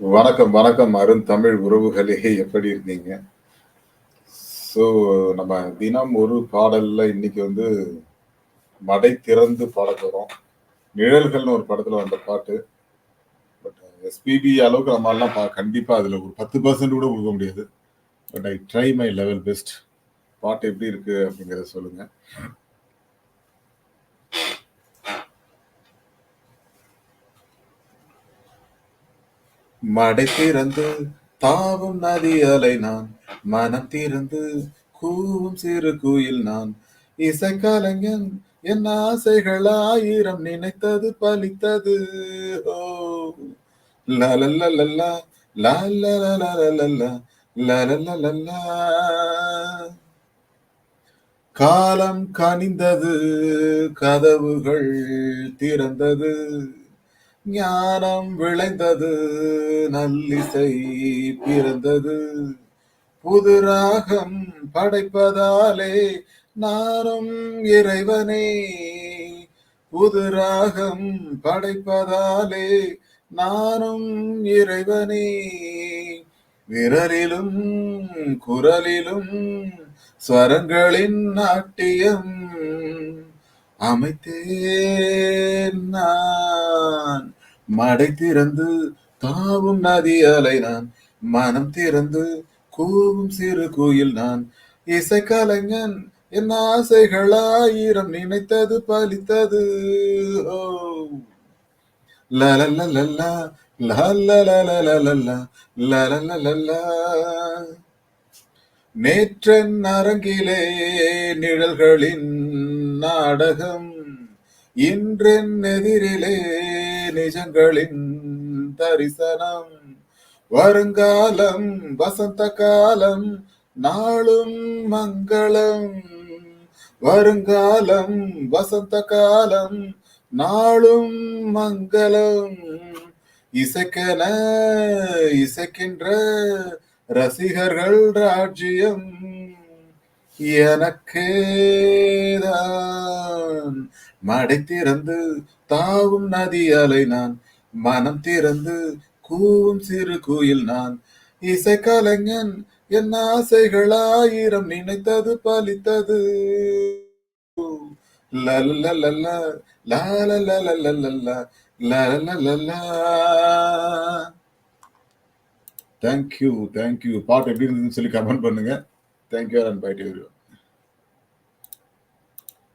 வணக்கம், வணக்கம் அருண் தமிழ் உறவுகளே! எப்படி இருக்கீங்க? ஸோ நம்ம தினம் ஒரு பாடலில் இன்னைக்கு வந்து மடை திறந்து பாடப்போகிறோம் நிழல்கள்னு ஒரு படத்தில் வந்த பாட்டு. பட் எஸ்பிபி அளவுக்கு நம்மால்லாம் பா கண்டிப்பாக அதில் ஒரு 10% கூட கொடுக்க முடியாது. But I try my level best. பாட்டு எப்படி இருக்குது அப்படிங்கிறத சொல்லுங்கள் மடை திறந்து தாவும் நதி அலை நான். மனம் திறந்து கூவும் சிறு குயில் நான். இசைக்கலைஞன் என் ஆசைகள் ஆயிரம் நினைத்தது பலித்தது. ஓ! லலலலலா, லாலலலலலலா, காலம் கனிந்தது, கதவுகள் திறந்தது. ஞானம் விளைந்தது, நல்லிசை பிறந்தது. புது ராகம் படைப்பதாலே நானும் இறைவனே. புது ராகம் படைப்பதாலே நானும் இறைவனே. விரலிலும் குரலிலும் ஸ்வரங்களின் நாட்டியம் அமைத்தேன் நான். மடை திறந்து தாவும் நதி அலை நான். மனம் திறந்து கூவும் சிறு கோயில் நான். இசைக்கலைஞன் என் ஆசைகள் ஆயிரம் நினைத்தது பலித்தது. ஓ! லலலலலா, லாலலலலலலா, லலலலலா. நேற்றென் அரங்கிலே நிழல்களின் நாடகம். இன்றென் எதிரிலே நிஜங்களின் தரிசனம். வருங்காலம் வசந்த காலம் நாளும் மங்களம். வருங்காலம் வசந்த காலம் நாளும் மங்களம். இசைக்கென இசைக்கின்ற ரசிகர்கள் ராஜ்யம் எனக்கேதான். மடை திறந்து தாவும் நதி அலை நான். மனம் திறந்து கூவும் சிறு கோயில் நான். இசைக்கலைஞன் என் ஆசைகள் ஆயிரம் நினைத்தது பலித்தது. Thank you thank you thank you, thank you. பாட்டு எப்படி இருந்ததுன்னு சொல்லி கமெண்ட் பண்ணுங்க. Thank you, and Bye to you.